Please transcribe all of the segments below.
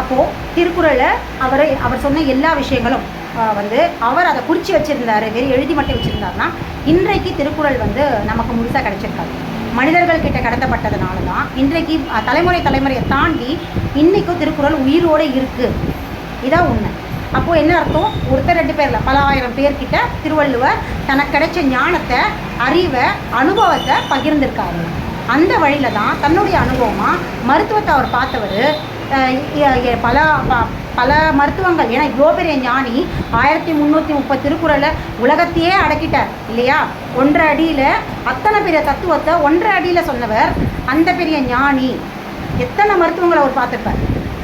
அப்போது திருக்குறளை அவரை அவர் சொன்ன எல்லா விஷயங்களும் வந்து அவர் அதை குறித்து வச்சுருந்தாரு வெறும் எழுதி மட்டும் வச்சுருந்தாருன்னா இன்றைக்கு திருக்குறள் வந்து நமக்கு முழுசாக கிடைச்சிருக்காது. மனிதர்கள் கிட்ட கடத்தப்பட்டதுனால தான் இன்றைக்கு தலைமுறை தலைமுறையை தாண்டி இன்றைக்கும் திருக்குறள் உயிரோடு இருக்குது இதான் உண்மை. அப்போது என்ன அர்த்தம்? ஒருத்தர் ரெண்டு பேரில் பல ஆயிரம் பேர்கிட்ட திருவள்ளுவர் தனக்கு கிடைச்ச ஞானத்தை அறிவை அனுபவத்தை பகிர்ந்திருக்காரு. அந்த வழியில் தான் தன்னுடைய அனுபவமாக மருத்துவத்தை அவர் பார்த்தவர் பல ப- பல மருத்துவங்கள் ஏன்னா இவ்வளோ பெரிய ஞானி ஆயிரத்தி முந்நூற்றி முப்பது திருக்குறளை உலகத்தையே அடக்கிட்டார் இல்லையா? ஒன்றரை அடியில் அத்தனை பெரிய தத்துவத்தை ஒன்றரை அடியில் சொன்னவர் அந்த பெரிய ஞானி. எத்தனை மருத்துவங்களை அவர் பார்த்துருப்பார்?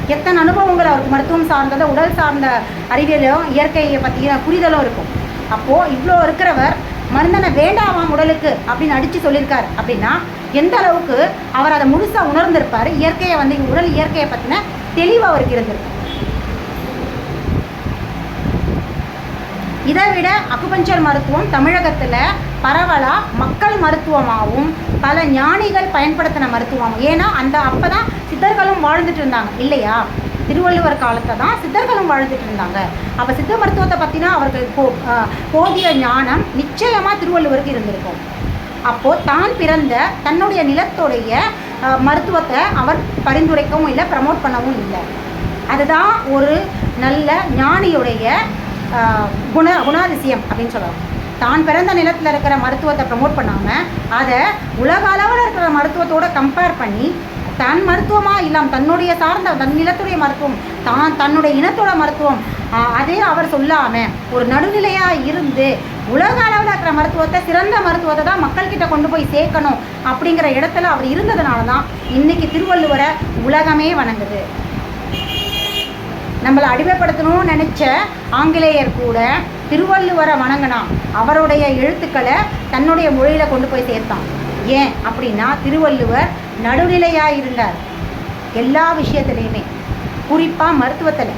எத்தனை அனுபவங்கள் அவருக்கு மருத்துவம் சார்ந்ததை உடல் சார்ந்த அறிவியலும் இயற்கையை பற்றிய புரிதலும் இருக்கும். அப்போது இவ்வளோ இருக்கிறவர் மருந்தனை வேண்டாமாம் உடலுக்கு? அப்படின்னு அடித்து சொல்லியிருக்காரு. அப்படின்னா எந்த அளவுக்கு அவர் அதை முழுசாக உணர்ந்திருப்பார்? இயற்கையை வந்து உடல் இயற்கையை பற்றின தெளிவு அவருக்கு இருந்திருக்கு. இதை விட அக்குபஞ்சர் மருத்துவம் தமிழகத்தில் பரவலாக மக்கள் மருத்துவமாகவும் பல ஞானிகள் பயன்படுத்தின மருத்துவமாகவும். ஏன்னா அந்த அப்போ தான் சித்தர்களும் வாழ்ந்துட்டு இருந்தாங்க. இல்லையா? திருவள்ளுவர் காலத்தில் தான் சித்தர்களும் வாழ்ந்துட்டு இருந்தாங்க. அப்போ சித்த மருத்துவத்தை பற்றினா அவர்கள் போ போதிய ஞானம் நிச்சயமாக திருவள்ளுவருக்கு இருந்திருக்கும். அப்போது தான் பிறந்த தன்னுடைய நிலத்துடைய மருத்துவத்தை அவர் பரிந்துரைக்கவும் இல்லை ப்ரமோட் பண்ணவும் இல்லை. அதுதான் ஒரு நல்ல ஞானியுடைய குண குணாதிசயம் அப்படின்னு சொல்லலாம். தான் பிறந்த நிலத்தில் இருக்கிற மருத்துவத்தை ப்ரமோட் பண்ணாமல் அதை உலக அளவில் இருக்கிற மருத்துவத்தோடு கம்பேர் பண்ணி தன் மருத்துவமாக இல்லாமல் தன்னுடைய சார்ந்த தன் நிலத்துடைய மருத்துவம் தான் தன்னுடைய இனத்தோட மருத்துவம். அதே அவர் சொல்லாமல் ஒரு நடுநிலையாக இருந்து உலக அளவில் இருக்கிற மருத்துவத்தை சிறந்த மருத்துவத்தை தான் மக்கள்கிட்ட கொண்டு போய் சேர்க்கணும் அப்படிங்கிற இடத்துல அவர் இருந்ததுனால தான் இன்னைக்கு திருவள்ளுவரை உலகமே வணங்குது. நம்மளை அடிமைப்படுத்தணும்னு நினச்ச ஆங்கிலேயர் கூட திருவள்ளுவரை வணங்கினான். அவருடைய எழுத்துக்களை தன்னுடைய மொழியில் கொண்டு போய் சேர்த்தான். ஏன் அப்படின்னா திருவள்ளுவர் நடுநிலையாக இருந்தார் எல்லா விஷயத்துலையுமே. குறிப்பாக மருத்துவத்தில்.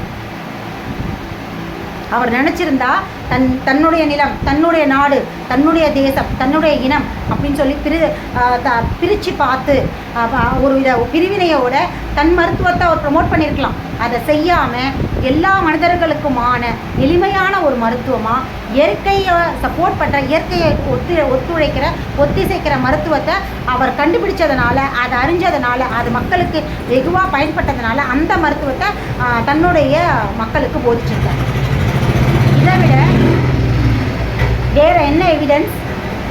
அவர் நினச்சிருந்தா தன் தன்னுடைய நிலம் தன்னுடைய நாடு தன்னுடைய தேசம் தன்னுடைய இனம் அப்படின்னு சொல்லி பிரி த பிரித்து பார்த்து ஒரு வித பிரிவினையோட தன் மருத்துவத்தை அவர் ப்ரமோட் பண்ணியிருக்கலாம் அதை செய்யாமல் எல்லா மனிதர்களுக்குமான எளிமையான ஒரு மருத்துவமாக இயற்கையை சப்போர்ட் பண்ணுற இயற்கையை ஒத்து ஒத்துழைக்கிற ஒத்திசைக்கிற மருத்துவத்தை அவர் கண்டுபிடிச்சதுனால அதை அறிஞ்சதுனால அது மக்களுக்கு வெகுவாக பயன்பட்டதுனால அந்த மருத்துவத்தை தன்னுடைய மக்களுக்கு போதிச்சிருக்கார். இதை விட வேற என்ன எவிடன்ஸ்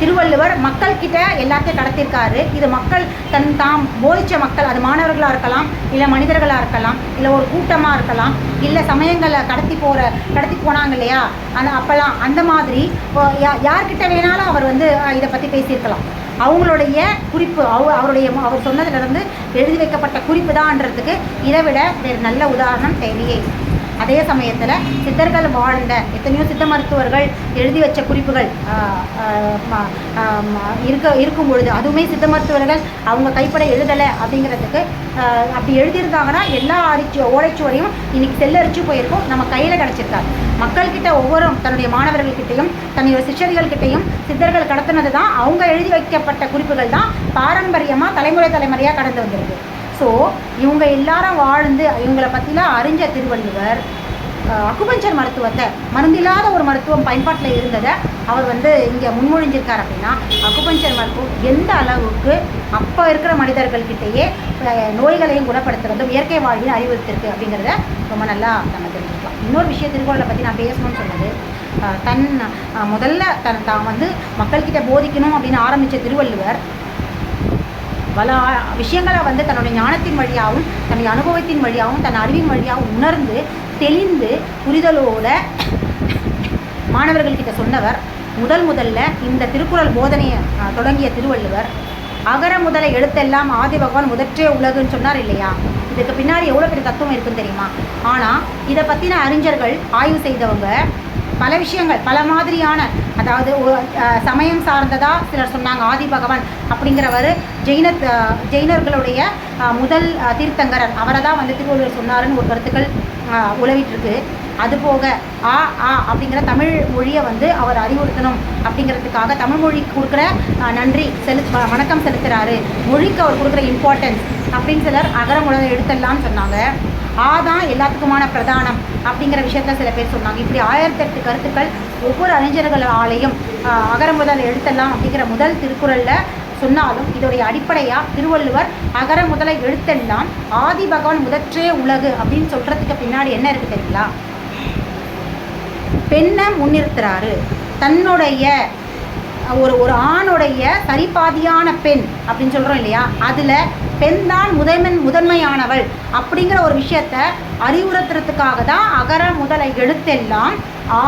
திருவள்ளுவர் மக்கள்கிட்ட எல்லாத்தையும் கடத்திருக்காரு இது மக்கள் தன் தாம் போதிச்ச மக்கள் அது மாணவர்களாக இருக்கலாம் இல்லை மனிதர்களாக இருக்கலாம் இல்லை ஒரு கூட்டமாக இருக்கலாம் இல்லை சமயங்களை கடத்தி போகிற கடத்தி போனாங்க இல்லையா? அந்த அப்போல்லாம் அந்த மாதிரி யார்கிட்ட வேணாலும் அவர் வந்து இதை பற்றி பேசியிருக்கலாம். அவங்களுடைய குறிப்பு அவ அவருடைய அவர் சொன்னதுலேருந்து எழுதி வைக்கப்பட்ட குறிப்பு தான்றதுக்கு இதை விட வேறு நல்ல உதாரணம் தேவையே அதே சமயத்தில் சித்தர்கள் வாழ்ந்த எத்தனையோ சித்த மருத்துவர்கள் எழுதி வச்ச குறிப்புகள் ம- இருக்க இருக்கும் பொழுது அதுவுமே சித்த மருத்துவர்கள் அவங்க கைப்பட எழுதலை அப்படிங்கிறதுக்கு அப்படி எழுதியிருந்தாங்கன்னா எல்லா அரிச்சு ஓலைச்சுவரையும் இன்னைக்கு செல்லரிச்சு போயிருக்கும். நம்ம கையில் கிடச்சிருக்காரு மக்கள்கிட்ட ஒவ்வொரு தன்னுடைய மாணவர்கள்கிட்டையும் தன்னுடைய சிஷ்யர்கள்கிட்டையும் சித்தர்கள் கடத்தினது தான் அவங்க எழுதி வைக்கப்பட்ட குறிப்புகள் தான் பாரம்பரியமாக தலைமுறை தலைமுறையாக கடந்து வந்திருக்கு. ஸோ இவங்க எல்லாரும் வாழ்ந்து இவங்களை பற்றிலாம் அறிஞ்ச திருவள்ளுவர் அக்குபஞ்சர் மருத்துவத்தை மருந்தில்லாத ஒரு மருத்துவம் பயன்பாட்டில் இருந்ததை அவர் வந்து இங்கே முன்மொழிஞ்சிருக்கார் அப்படின்னா அக்குபஞ்சர் மருத்துவம் எந்த அளவுக்கு அப்போ இருக்கிற மனிதர்கள்கிட்டயே நோய்களையும் குணப்படுத்துறதும் இயற்கை வாழ்வில் அறிவுறுத்திருக்கு அப்படிங்கிறத ரொம்ப நல்லா நம்ம தெரிஞ்சுக்கலாம். இன்னொரு விஷயம் திருக்குறளை பற்றி நான் பேசணும்னு சொன்னது தன் முதல்ல தன் தான் வந்து மக்கள்கிட்ட போதிக்கணும் அப்படின்னு ஆரம்பித்த திருவள்ளுவர் பல விஷயங்களை வந்து தன்னுடைய ஞானத்தின் வழியாகவும் தன்னுடைய அனுபவத்தின் வழியாகவும் தன் அறிவின் வழியாகவும் உணர்ந்து தெளிந்து புரிதலோட மாணவர்கள்கிட்ட சொன்னவர். முதல் முதல்ல இந்த திருக்குறள் போதனையை தொடங்கிய திருவள்ளுவர் அகர முதல எழுத்தெல்லாம் ஆதி பகவான் முதற்றே உலகுன்னு சொன்னார் இல்லையா? இதுக்கு பின்னாடி எவ்வளோ பெரிய தத்துவம் இருக்குன்னு தெரியுமா? ஆனால் இதை பற்றின அறிஞர்கள் ஆய்வு செய்தவங்க பல விஷயங்கள் பல மாதிரியான அதாவது சமயம் சார்ந்ததாக சிலர் சொன்னாங்க ஆதி பகவான் அப்படிங்கிறவர். ஜெயின ஜெயினர்களுடைய முதல் தீர்த்தங்கரர். அவரை தான் வந்து திருவள்ளுவர் சொன்னாருன்னு ஒரு கருத்துக்கள் அஹ், அதுபோக ஆ ஆ அப்படிங்கிற தமிழ் மொழியை வந்து அவர் அறிவுறுத்தணும் அப்படிங்கிறதுக்காக தமிழ் மொழிக்கு கொடுக்குற நன்றி செலு வணக்கம் செலுத்துகிறாரு மொழிக்கு அவர் கொடுக்குற இம்பார்ட்டன்ஸ் அப்படின்னு சிலர் அகர முதல எடுத்தெல்லாம் சொன்னாங்க. ஆ தான் எல்லாத்துக்குமான பிரதானம் அப்படிங்கிற விஷயத்தில் சில பேர் சொன்னாங்க. இப்படி ஆயிரத்தெட்டு கருத்துக்கள் ஒவ்வொரு அறிஞர்கள் ஆலையும் அகர முதல் எழுத்தெல்லாம் அப்படிங்கிற முதல் திருக்குறளில் சொன்னாலும் இதோடைய அடிப்படையாக திருவள்ளுவர் அகர முதல எழுத்தெல்லாம் ஆதி பகவான் முதற்றே உலகு அப்படின்னு சொல்கிறதுக்கு பின்னாடி என்ன இருக்குது தெரியுங்களா? பெண்ணை முன்னிறுத்துறாரு. தன்னுடைய ஒரு ஒரு ஆணுடைய சரிபாதியான பெண் அப்படின்னு சொல்கிறோம் இல்லையா? அதில் பெண் தான் முதன்மை முதன்மையானவள் அப்படிங்கிற ஒரு விஷயத்த அறிவுறுத்துறதுக்காக தான் அகர முதல எழுத்தெல்லாம்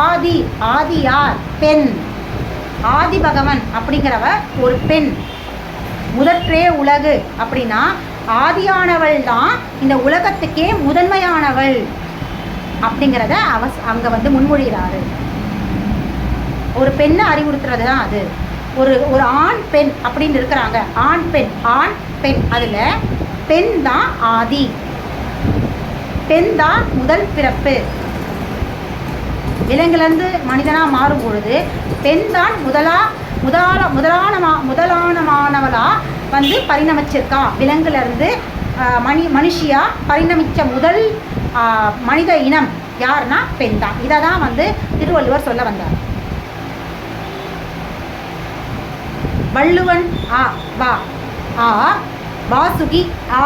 ஆதி ஆதியார் பெண் ஆதி பகவன் அப்படிங்கிறவ ஒரு பெண். முதற்றே உலகு அப்படின்னா ஆதியானவள் தான் இந்த உலகத்துக்கே முதன்மையானவள் அப்படிங்கிறத அவ அங்கே வந்து முன்மொழிகிறாரு. ஒரு பெண்ணை அறிவுறுத்துறது தான் அது. ஒரு ஒரு ஆண் பெண் அப்படின்னு இருக்கிறாங்க. ஆண் பெண் ஆண் பெண். அதில் பெண் தான் ஆதி. பெண் தான் முதல் பிறப்பு. விலங்குலேருந்து மனிதனாக மாறும் பொழுது பெண் தான் முதலா முதலாள முதலானமா முதலானமானவளாக வந்து பரிணமிச்சிருக்கா. விலங்குலேருந்து மணி மனுஷியாக பரிணமித்த முதல் மனித இனம் யாருன்னா பெண் தான். இதை தான் வந்து திருவள்ளுவர் சொல்ல வந்தார். வள்ளுவன் ஆ வா. ஆ வாசுகி ஆ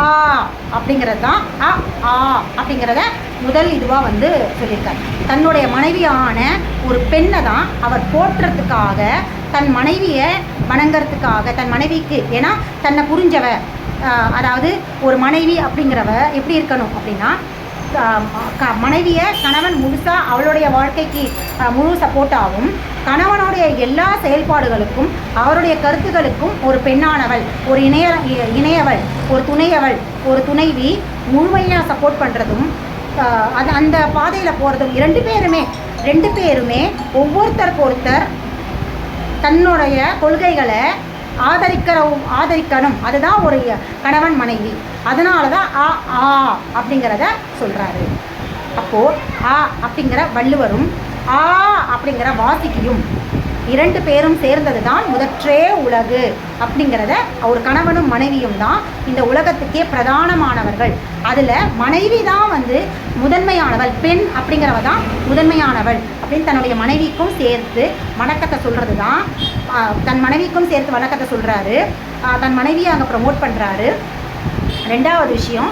அப்படிங்கிறது தான் அ ஆ அப்படிங்கிறத முதல் இதுவாக வந்து சொல்லியிருக்கார். தன்னுடைய மனைவியான ஒரு பெண்ணை தான் அவர் போற்றுறதுக்காக தன் மனைவியை வணங்கிறதுக்காக தன் மனைவிக்கு ஏன்னா தன்னை புரிஞ்சவ அதாவது ஒரு மனைவி அப்படிங்கிறவ எப்படி இருக்கணும் அப்படின்னா மனைவியை கணவன் முழுசாக அவளுடைய வாழ்க்கைக்கு முழு முழு சப்போர்ட்டாகவும் கணவனுடைய எல்லா செயல்பாடுகளுக்கும் அவருடைய கருத்துகளுக்கும் ஒரு பெண்ணானவள் ஒரு இணைய இணையவள் ஒரு துணையவள் ஒரு துணைவி முழுமையாக சப்போர்ட் பண்ணுறதும் அது அந்த பாதையில் போகிறதும் இரண்டு பேருமே ரெண்டு பேருமே ஒவ்வொருத்தருக்கு ஒருத்தர் தன்னுடைய கொள்கைகளை ஆதரிக்கிறவும் ஆதரிக்கணும். அதுதான் ஒரு கணவன் மனைவி. அதனால தான் ஆ ஆ அப்படிங்கிறத சொல்கிறாரு அப்போது ஆ அப்படிங்கிற வள்ளுவரும் ஆ அப்படிங்கிற வாசிக்கியும் இரண்டு பேரும் சேர்ந்தது தான் முதற்றே உலகு அப்படிங்கிறத ஒரு கணவனும் மனைவியும் தான் இந்த உலகத்துக்கே பிரதானமானவர்கள். அதில் மனைவி தான் வந்து முதன்மையானவள் பெண் அப்படிங்கிறவ தான் முதன்மையானவள் அப்படின்னு தன்னுடைய மனைவிக்கும் சேர்த்து வணக்கத்தை சொல்கிறது தான் தன் மனைவிக்கும் சேர்த்து வணக்கத்தை சொல்கிறாரு தன் மனைவியை அங்கே ப்ரமோட் பண்ணுறாரு ரெண்டாவது விஷயம்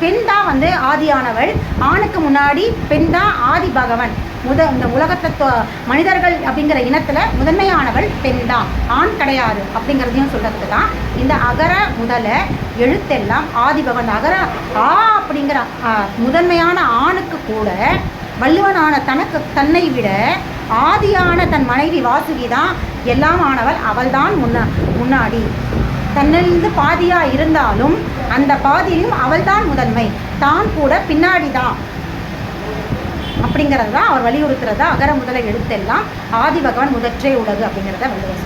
பெண் தான் வந்து ஆதியானவள். ஆணுக்கு முன்னாடி பெண் தான் ஆதி பகவன். முத இந்த உலகத்தை மனிதர்கள் அப்படிங்கிற இனத்தில் முதன்மையானவள் பெண் தான். ஆண் கிடையாது அப்படிங்கிறதையும் சொல்கிறதுக்கு தான் இந்த அகர முதல எழுத்தெல்லாம் ஆதிபகவன் அகர ஆ அப்படிங்கிற முதன்மையான ஆணுக்கு கூட வள்ளுவனான தனக்கு தன்னை விட ஆதியான தன் மனைவி வாசுகி தான் எல்லாம் ஆனவள். அவள்தான் முன்னா முன்னாடி. தன்னிலிருந்து பாதியா இருந்தாலும் அந்த பாதியிலும் அவள்தான் முதன்மை. தான் கூட பின்னாடி தான் அப்படிங்கிறது தான் அவர் வலியுறுத்துறதா அகர முதல எழுத்தெல்லாம் ஆதி பகவான் முதற்றே உலகு அப்படிங்கிறத வள்ளுவர்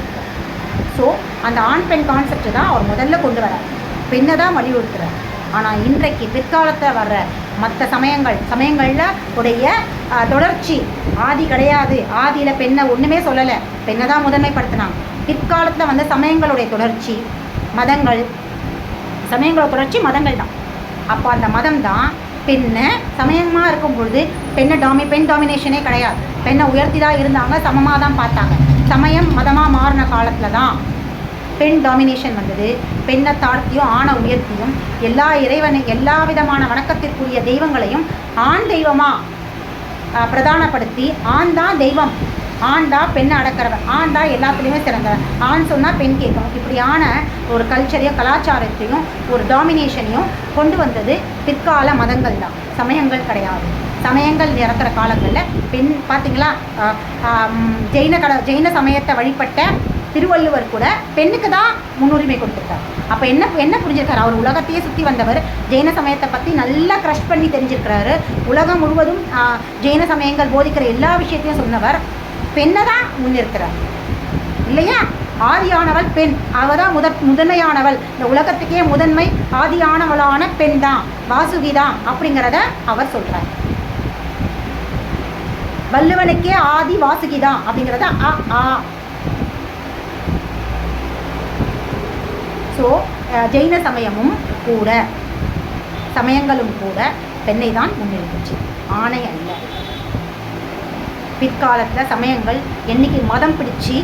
ஸோ அந்த ஆண் பெண் கான்செப்ட் தான் அவர் முதல்ல கொண்டு வரார் பெண்ணை தான் வலியுறுத்துறார். ஆனால் இன்றைக்கு பிற்காலத்தில் வர்ற மற்ற சமயங்கள் சமயங்களில் உடைய தொடர்ச்சி ஆதி கிடையாது. ஆதியில் பெண்ணை ஒன்றுமே சொல்லலை. பெண்ணை தான் முதன்மைப்படுத்தினாங்க. பிற்காலத்தில் வந்து சமயங்களுடைய தொடர்ச்சி மதங்கள். சமயங்களை புரட்சி மதங்கள் தான். அப்போ அந்த மதம் தான் பெண்ணை சமயமாக இருக்கும் பொழுது பெண்ணை டாமி பெண் டாமினேஷனே கிடையாது. பெண்ணை உயர்த்தி தான் இருந்தாங்க சமமாக தான் பார்த்தாங்க. சமயம் மதமாக மாறின காலத்தில் தான் பெண் டாமினேஷன் வந்தது. பெண்ணை தாழ்த்தியும் ஆணை உயர்த்தியும் எல்லா இறைவனை எல்லா விதமான வணக்கத்திற்குரிய தெய்வங்களையும் ஆண் தெய்வமாக பிரதானப்படுத்தி ஆண் தான் தெய்வம். ஆண்டா பெண்ணை அடக்கிறவன். ஆண்டா எல்லாத்துலேயுமே சிறந்தவன். ஆண் சொன்னால் பெண் கேட்கும். இப்படியான ஒரு கல்ச்சரையும் கலாச்சாரத்தையும் ஒரு டாமினேஷனையும் கொண்டு வந்தது பிற்கால மதங்கள் தான். சமயங்கள் கிடையாது. சமயங்கள் நிறக்கிற காலங்களில் பெண் பார்த்தீங்களா ஜெயின கட ஜெயின சமயத்தை வழிபட்ட திருவள்ளுவர் கூட பெண்ணுக்கு தான் முன்னுரிமை கொடுத்துருக்கார். அப்போ என்ன என்ன புரிஞ்சிருக்காரு? அவர் உலகத்தையே சுற்றி வந்தவர். ஜெயின சமயத்தை பற்றி நல்லா க்ரஷ் பண்ணி தெரிஞ்சிருக்கிறாரு. உலகம் முழுவதும் ஜெயின சமயங்கள் போதிக்கிற எல்லா விஷயத்தையும் சொன்னவர் பெண்ணை தான் முன்னிறுத்துறார் இல்லையா? ஆதியானவள் பெண். அவ தான் முதற் முதன்மையானவள். இந்த உலகத்துக்கே முதன்மை ஆதியானவளான பெண் தான் வாசுகி தான் அப்படிங்கிறத அவர் சொல்றார். வள்ளுவனுக்கே ஆதி வாசுகி தான் அப்படிங்கிறத அ ஆ. ஸோ ஜெயின சமயமும் கூட சமயங்களும் கூட பெண்ணை தான் முன்னிறுத்துச்சு. ஆணை அல்ல. பிற்காலத்தில் சமயங்கள் என்னைக்கு மதம் பிடிச்சி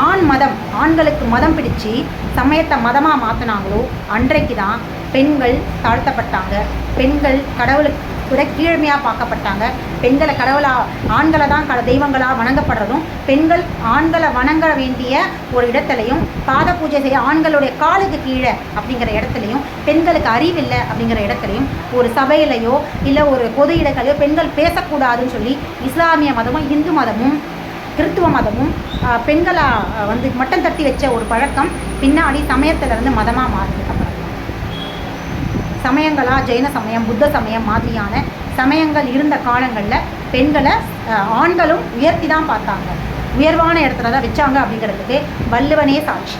ஆண் மதம் ஆண்களுக்கு மதம் பிடிச்சி சமயத்தை மதமாக மாற்றினாங்களோ அன்றைக்கு தான் பெண்கள் தாழ்த்தப்பட்டாங்க. பெண்கள் கடவுளுக்கு கூட கீழ்மையாக பார்க்கப்பட்டாங்க. பெண்களை கடவுளாக ஆண்களை தான் க தெய்வங்களாக வணங்கப்படுறதும் பெண்கள் ஆண்களை வணங்க வேண்டிய ஒரு இடத்துலையும் பாத பூஜை செய்ய ஆண்களுடைய காலுக்கு கீழே அப்படிங்கிற இடத்துலையும் பெண்களுக்கு அறிவில்லை அப்படிங்கிற இடத்துலையும் ஒரு சபையிலையோ இல்லை ஒரு பொது இடங்களையோ பெண்கள் பேசக்கூடாதுன்னு சொல்லி இஸ்லாமிய மதமும் இந்து மதமும் கிறித்துவ மதமும் பெண்களாக பெண்களை வந்து மட்டம் தட்டி வச்ச ஒரு பழக்கம் பின்னாடி சமயத்திலிருந்து மதமாக மாறுது. சமயங்களாக ஜெயின சமயம் புத்த சமயம் மாதிரியான சமயங்கள் இருந்த காலங்களில் பெண்களை ஆண்களும் உயர்த்தி தான் பார்த்தாங்க. உயர்வான இடத்துல தான் வச்சாங்க அப்படிங்கிறதுக்கு வள்ளுவனே சாட்சி.